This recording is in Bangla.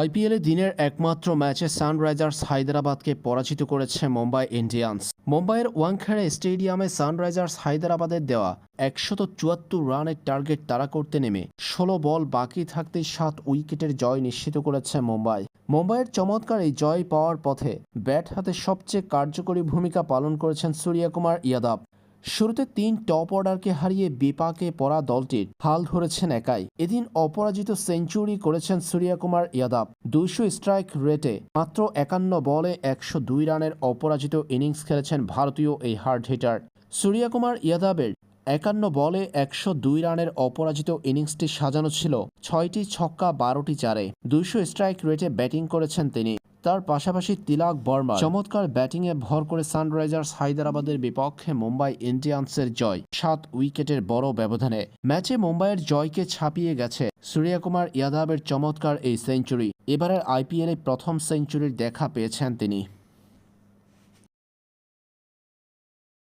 আইপিএলে দিনের একমাত্র ম্যাচে সানরাইজার্স হায়দ্রাবাদকে পরাজিত করেছে মুম্বাই ইন্ডিয়ান্স। মুম্বাইয়ের ওয়াংখেড়ে স্টেডিয়ামে সানরাইজার্স হায়দ্রাবাদের দেওয়া একশত চুয়াত্তর রানের টার্গেট তাড়া করতে নেমে ষোলো বল বাকি থাকতে সাত উইকেটের জয় নিশ্চিত করেছে মুম্বাই। মুম্বাইয়ের চমৎকার এই জয় পাওয়ার পথে ব্যাট হাতে সবচেয়ে কার্যকরী ভূমিকা পালন করেছেন সূর্যকুমার ইয়াদাব। শুরুতে তিন টপ অর্ডারকে হারিয়ে বিপাকে পড়া দলটির হাল ধরেছেন একাই। এদিন অপরাজিত সেঞ্চুরি করেছেন সূর্যকুমার ইয়াদাব দুইশো স্ট্রাইক রেটে মাত্র একান্ন বলে একশো দুই রানের অপরাজিত ইনিংস খেলেছেন ভারতীয় এই হার্ড হিটার। সূর্যকুমার ইয়াদাবের একান্ন বলে একশো দুই রানের অপরাজিত ইনিংসটি সাজানো ছিল ছয়টি ছক্কা বারোটি চারে। দুইশো স্ট্রাইক রেটে ব্যাটিং করেছেন তিনি। তার পাশাপাশি তিলাক বর্মা চমৎকার ব্যাটিংয়ে ভর করে সানরাইজার্স হায়দ্রাবাদের বিপক্ষে মুম্বাই ইন্ডিয়ান্সের জয়, সাত উইকেটের বড় ব্যবধানে। ম্যাচে মুম্বাইয়ের জয়কে ছাপিয়ে গেছে সূর্যকুমার ইয়াদাবের চমৎকার এই সেঞ্চুরি। এবারের আইপিএলে প্রথম সেঞ্চুরির দেখা পেয়েছেন তিনি।